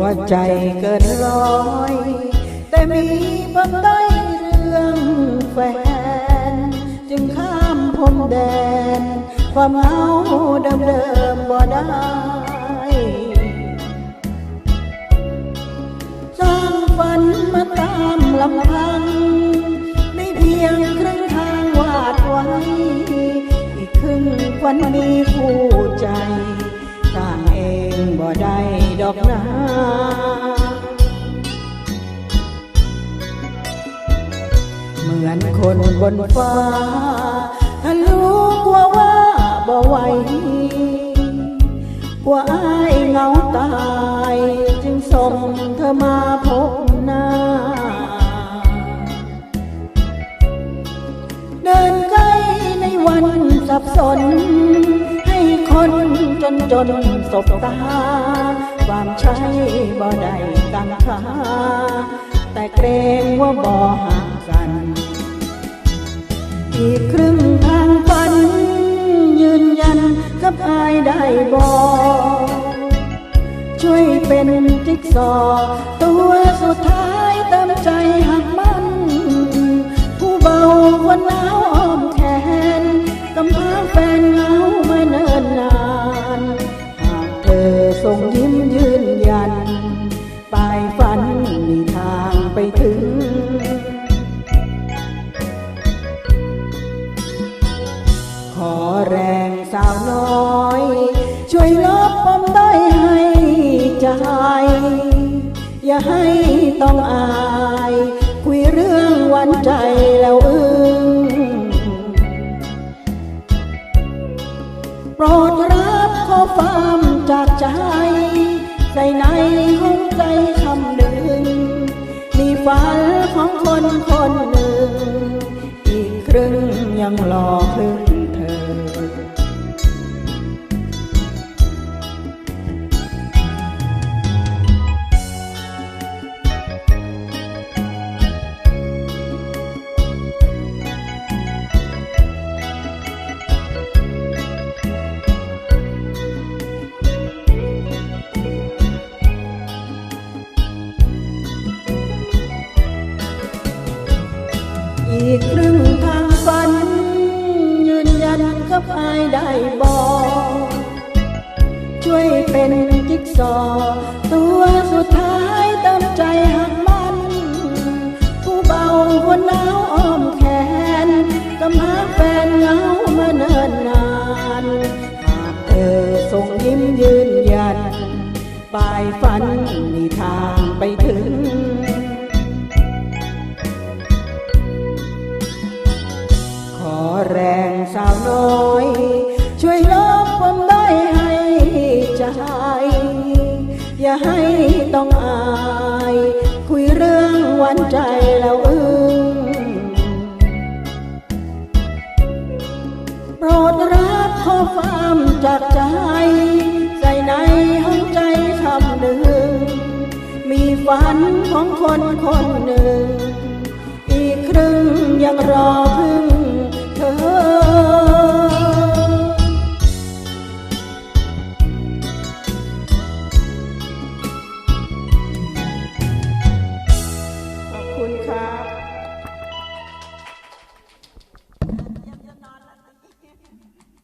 ว่าใจเกินร้อย แต่มีบางได้เรื่องแฟน จึงข้ามพรมแดน ความเหงาเดิมบ่ได้สร้างฝันมาตามลำพังได้เพียงครึ่งทางวาดไว้ อีกครึ่งฝันมีคู่ อกนาเหมือนคนบนฟ้าถ้ารู้กลัวว่าบ่ไหวกลัว่าอายเหงาตาย จึงส่งเธอมาพบหน้า เดินใกล้ในวันสับสน ให้คนจนจนสบตา ความใช่บ่ได้กังขาแต่เกรงว่าบ่ห่างกัน อีกครึ่งทางฝัน ยืนยันกับอายได้บอกช่วยเป็นจิ๊กซอตัว ขอแรงสาวน้อย ช่วยลบปมด้อยให้ใจ อย่าให้ต้องอาย คุยเรื่องวันใจแล้วอึ้งโปรดรับข้อความจากใจ ใส่ในห้องใจคำหนึ่ง มีฝันของคนคนหนึ่ง อีกครึ่งยังรอพึ่ง อีกครึ่งทางฝัน ยืนยันกับอายได้บอกช่วยเป็นจิ๊กซอ ตัวสุดท้ายติมใจหักมัน ผู้เบาหัวหนาวอ้อมแขนกำหาแฟนเหงามาเนิ่นนานหากเธอส่งยิ้มยืนยันปลายฝันมีทางไปถึง ช่วยลบความด้อยให้ใจ อย่าให้ต้องอาย คุยเรื่องหวันใจแล้วอึ้งโปรดรับข้อความจากใจ ใส่ในห้องใจคำหนึ่ง มีฝันของคนคนหนึ่ง อีกครึ่งยังรอ